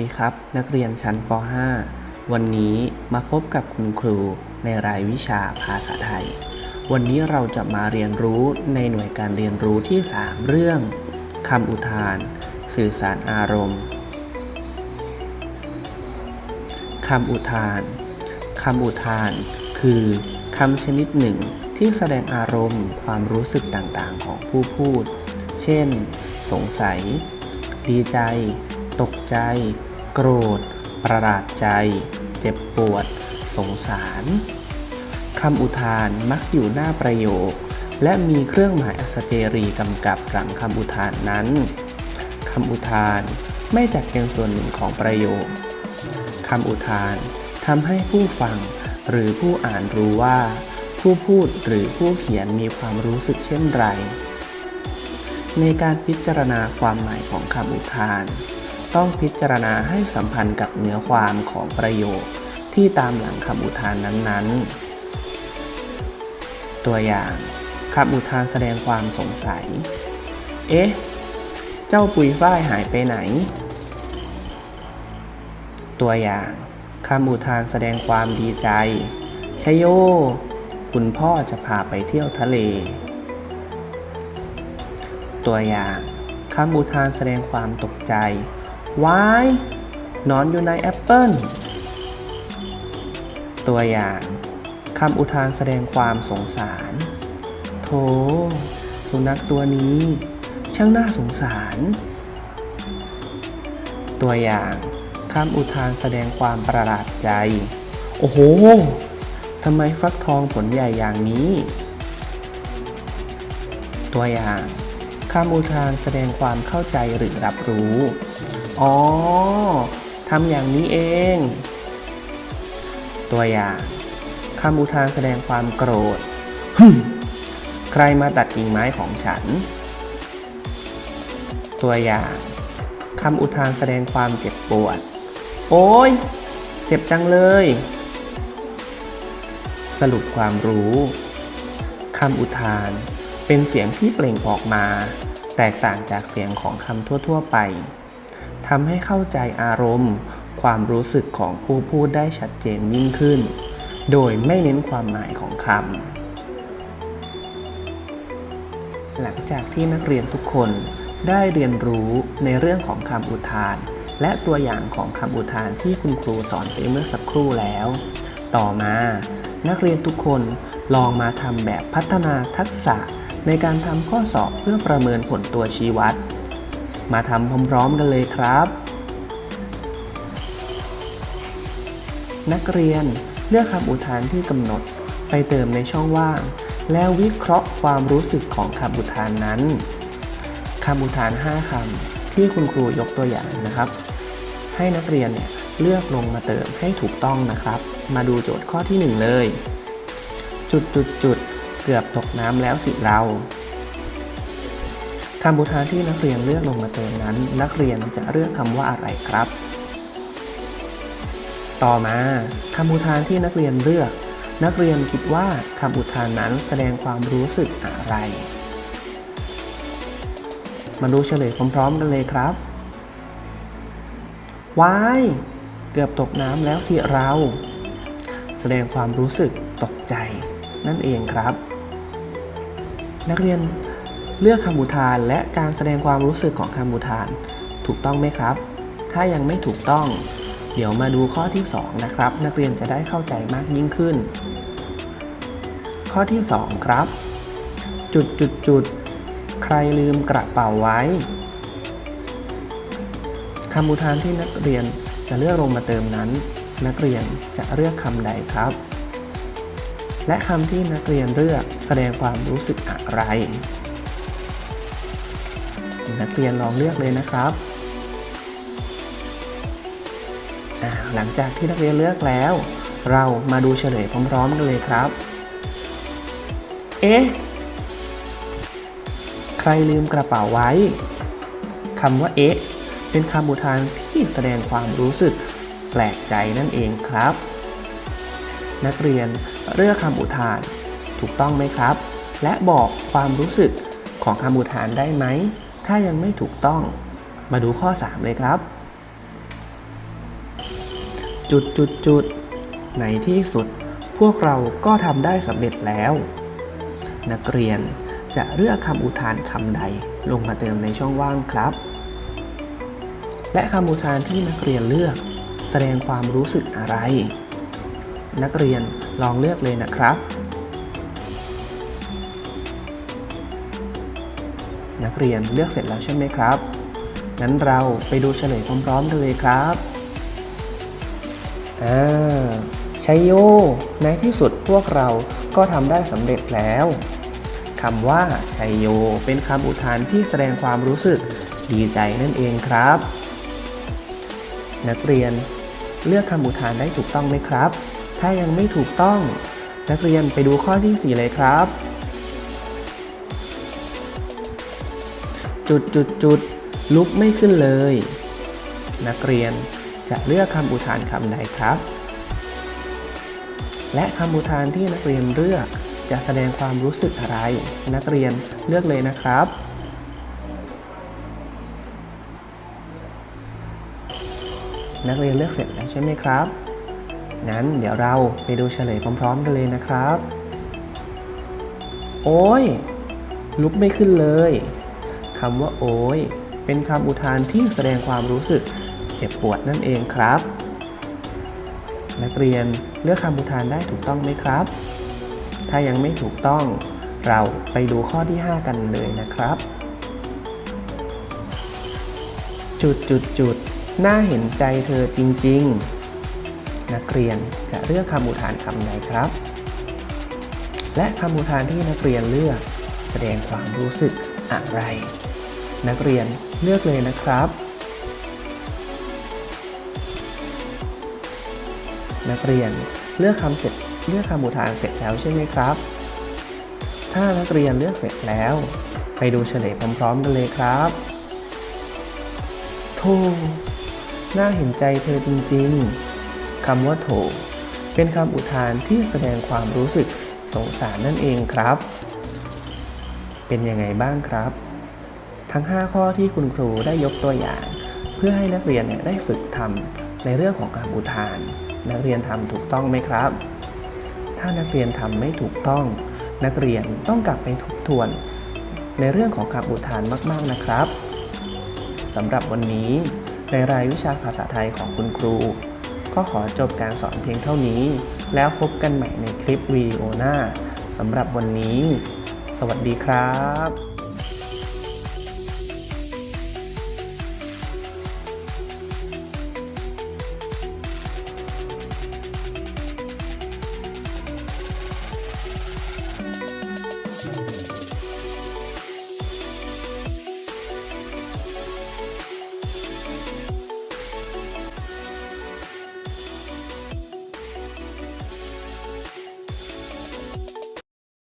ดีครับ นักเรียนชั้นป .5 วันนี้มาพบกับคุณครูในรายวิชาภาษาไทย วันนี้เราจะมาเรียนรู้ในหน่วยการเรียนรู้ที่ 3 เรื่องคำอุทาน สื่อสารอารมณ์คำอุทานคำอุทานคือคำชนิดหนึ่งที่แสดงอารมณ์ความรู้สึกต่างๆ ของผู้พูด เช่น สงสัย ดีใจ ตกใจ โกรธ ประหลาดใจ เจ็บปวด สงสารคำอุทานมักอยู่หน้าประโยค และมีเครื่องหมายอัศเจรีกำกับหลังคำอุทานนั้นคำอุทานไม่จัดเป็นส่วนหนึ่งของประโยคคำอุทานทำให้ผู้ฟังหรือผู้อ่านรู้ว่า ผู้พูดหรือผู้เขียนมีความรู้สึกเช่นไร ในการพิจารณาความหมายของคำอุทาน ต้องพิจารณาให้สัมพันธ์กับเนื้อความของประโยคที่ตามหลังคำอุทานนั้นๆ ตัวอย่างคำอุทานแสดงความสงสัย เอ๊ะ เจ้าปุยฝ้ายหายไปไหน ตัวอย่างคำอุทานแสดงความดีใจชยโย คุณพ่อจะพาไปเที่ยวทะเล ตัวอย่างคำอุทานแสดงความตกใจ วายนอนอยู่ในแอปเปิลตัวอย่างคำอุทานแสดงความสงสาร โถ สุนัขตัวนี้ ช่างน่าสงสาร ตัวอย่างคำอุทานแสดงความประหลาดใจ โอ้โหทำไมฟักทองผลใหญ่อย่างนี้ ตัวอย่าง คำอุทานแสดงความเข้าใจหรือรับรู้ อ๋อทำอย่างนี้เอง ตัวอย่างคำอุทานแสดงความโกรธ ใครมาตัดกิ่งไม้ของฉัน ตัวอย่างคำอุทานแสดงความเจ็บปวด โอ้ย เจ็บจังเลย สรุปความรู้คำอุทาน เป็นเสียงที่เปล่งออกมา แตกต่างจากเสียงของคำทั่ว ๆ ไปทำให้เข้าใจอารมณ์ ความรู้สึกของผู้พูดได้ชัดเจนยิ่งขึ้น โดยไม่เน้นความหมายของคำหลังจากที่นักเรียนทุกคนได้เรียนรู้ในเรื่องของคำอุทาน และตัวอย่างของคำอุทานที่คุณครูสอนไปเมื่อสักครู่แล้ว ต่อมา นักเรียนทุกคนลองมาทำแบบพัฒนาทักษะ ในการทำข้อสอบเพื่อประเมินผลตัวชี้วัด มาทำพร้อมๆกันเลยครับ นักเรียนเลือกคำอุทานที่กำหนดไปเติมในช่องว่าง แล้ววิเคราะห์ความรู้สึกของคำอุทานนั้นคำอุทาน 5คำที่คุณครูยกตัวอย่างนะครับ ให้นักเรียนเนี่ยเลือกลงมาเติมให้ถูกต้องนะครับ มาดูโจทย์ข้อที่ 1 เลย จุดจุดจุด กือบตกน้ำแล้วสิเราคำอุทานที่นักเรียนเลือกลงมาเติมนั้น นักเรียนจะเลือกคำว่าอะไรครับ ต่อมาคำอุทานที่นักเรียนเลือก นักเรียนคิดว่าคำอุทานนั้นแสดงความรู้สึกอะไร มาดูเฉลยพร้อมๆกันเลยครับวายเกือบตกน้ำแล้วสิเรา แสดงความรู้สึกตกใจนั่นเองครับ นักเรียนเลือกคำอุทานและการแสดงความรู้สึกของคำอุทาน ถูกต้องไหมครับ ถ้ายังไม่ถูกต้อง เดี๋ยวมาดูข้อที่ 2 นะครับ นักเรียนจะได้เข้าใจมากยิ่งขึ้น ข้อที่ 2 ครับ จุดจุดจุดใครลืมกระเป๋าไว้คำอุทานที่นักเรียนจะเลือกลงมาเติมนั้น นักเรียนจะเลือกคำใดครับ และคำที่นักเรียนเลือกแสดงความรู้สึกอะไร นักเรียนลองเลือกเลยนะครับ หลังจากที่นักเรียนเลือกแล้ว เรามาดูเฉลยพร้อมๆกันเลยครับ เอ๊ะ ใครลืมกระเป๋าไว้คำว่าเอ๊ะเป็นคำอุทานที่แสดงความรู้สึกแปลกใจนั่นเองครับ นักเรียนเลือกคำอุทาน ถูกต้องไหมครับ และบอกความรู้สึกของคำอุทานได้ไหม ถ้ายังไม่ถูกต้อง มาดูข้อ 3 เลยครับ จุดจุดจุดในที่สุดพวกเราก็ทำได้สำเร็จแล้ว นักเรียนจะเลือกคำอุทานคำใดลงมาเติมในช่องว่างครับ และคำอุทานที่นักเรียนเลือก แสดงความรู้สึกอะไร นักเรียนลองเลือกเลยนะครับ นักเรียนเลือกเสร็จแล้วใช่ไหมครับ งั้นเราไปดูเฉลยพร้อมๆกันเลยครับอ่าชัยโย ในที่สุดพวกเราก็ทำได้สำเร็จแล้วคำว่าชัยโย เป็นคำอุทานที่แสดงความรู้สึกดีใจนั่นเองครับ นักเรียนเลือกคำอุทานได้ถูกต้องไหมครับ ถ้ายังไม่ถูกต้อง นักเรียนไปดูข้อที่ 4 เลยครับ จุดจุดจุดลุกไม่ขึ้นเลย นักเรียนจะเลือกคำอุทานคำใดครับ และคำอุทานที่นักเรียนเลือกจะแสดงความรู้สึกอะไร นักเรียนเลือกเลยนะครับนักเรียนเลือกเสร็จแล้วใช่ไหมครับ งั้นเดี๋ยวเราไปดูเฉลยพร้อม ๆ กันเลยนะครับ โอ้ย ลุกไม่ขึ้นเลยคำว่าโอ้ย เป็นคำอุทานที่แสดงความรู้สึกเจ็บปวดนั่นเองครับ นักเรียนเลือกคำอุทานได้ถูกต้องไหมครับ ถ้ายังไม่ถูกต้อง เราไปดูข้อที่ 5 กันเลยนะครับ จุดจุดจุดน่าเห็นใจเธอจริง ๆ นักเรียนจะเลือกคำอุทานคำใดครับ และคำอุทานที่นักเรียนเลือก แสดงความรู้สึกอะไร นักเรียนเลือกเลยนะครับ นักเรียนเลือกคำเสร็จเลือกคำอุทานเสร็จแล้วใช่ไหมครับ ถ้านักเรียนเลือกเสร็จแล้ว ไปดูเฉลยพร้อมๆกันเลยครับโธ่น่าเห็นใจเธอจริง ๆ คำว่าโถ เป็นคำอุทานที่แสดงความรู้สึกสงสารนั่นเองครับ เป็นยังไงบ้างครับ ทั้ง 5 ข้อที่คุณครูได้ยกตัวอย่าง เพื่อให้นักเรียนเนี่ยได้ฝึกทำในเรื่องของการอุทาน นักเรียนทำถูกต้องไหมครับ ถ้านักเรียนทำไม่ถูกต้อง นักเรียนต้องกลับไปทบทวน ในเรื่องของคำอุทานมาก ๆนะครับสำหรับวันนี้ในรายวิชาภาษาไทยของคุณครู ก็ขอจบการสอนเพียงเท่านี้ แล้วพบกันใหม่ในคลิปวิดีโอหน้าสำหรับวันนี้ สวัสดีครับ